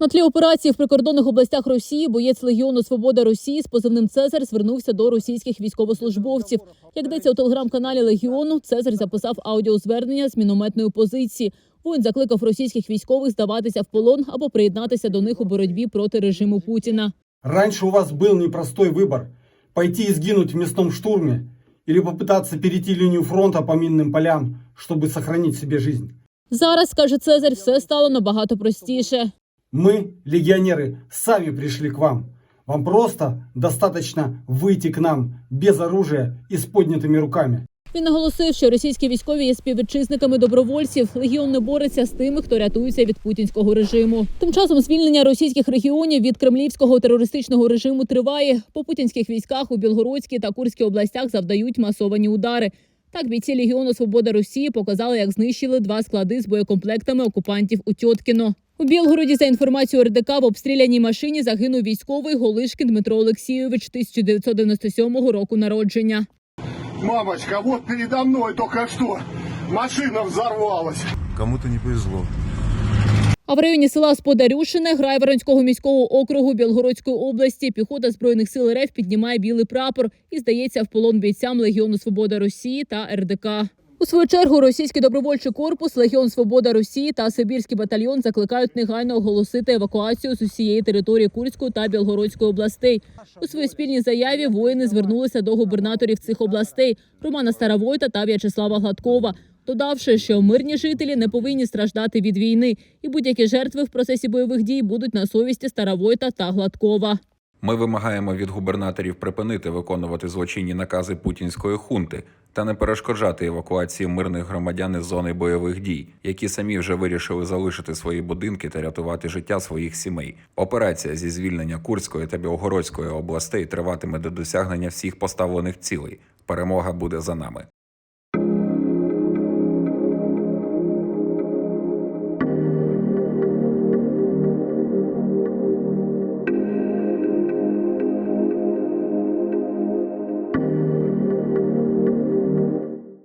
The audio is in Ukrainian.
На тлі операції в прикордонних областях Росії боєць Легіону Свобода Росії з позивним Цезарь звернувся до російських військовослужбовців. Як йдеться у телеграм-каналі Легіону, Цезарь записав аудіозвернення з мінометної позиції. Воїн закликав російських військових здаватися в полон або приєднатися до них у боротьбі проти режиму Путіна. Раньше у вас был непростой выбор – пойти и сгинуть в мясном штурме или попытаться перейти линию фронта по минным полям, чтобы сохранить себе жизнь. Зараз каже Цезарь, все стало набагато простіше. Мы, легионеры, сами пришли к вам. Вам просто достаточно выйти к нам без оружия и с поднятыми руками. Він наголосив, що російські військові є співвітчизниками добровольців. Легіон не бореться з тими, хто рятується від путінського режиму. Тим часом звільнення російських регіонів від кремлівського терористичного режиму триває. По путінських військах у Білгородській та Курській областях завдають масовані удари. Так бійці Легіону Свобода Росії показали, як знищили два склади з боєкомплектами окупантів у Тьоткіно. У Білгороді за інформацією РДК в обстріляній машині загинув військовий Голишкін Дмитро Олексійович 1997 року народження. Мамочка, вот передо мной только что машина взорвалась. Кому-то не повезло. А в районі села Сподарюшине Грайворонського міського округу Білгородської області піхота збройних сил РФ піднімає білий прапор і здається в полон бійцям Легіону Свобода Росії та РДК. У свою чергу російський добровольчий корпус, Легіон Свобода Росії та Сибірський батальйон закликають негайно оголосити евакуацію з усієї території Курської та Білгородської областей. У своїй спільній заяві воїни звернулися до губернаторів цих областей Романа Старовойта та В'ячеслава Гладкова, додавши, що мирні жителі не повинні страждати від війни, і будь-які жертви в процесі бойових дій будуть на совісті Старовойта та Гладкова. Ми вимагаємо від губернаторів припинити виконувати злочинні накази путінської хунти та не перешкоджати евакуації мирних громадян із зони бойових дій, які самі вже вирішили залишити свої будинки та рятувати життя своїх сімей. Операція зі звільнення Курської та Білгородської областей триватиме до досягнення всіх поставлених цілей. Перемога буде за нами.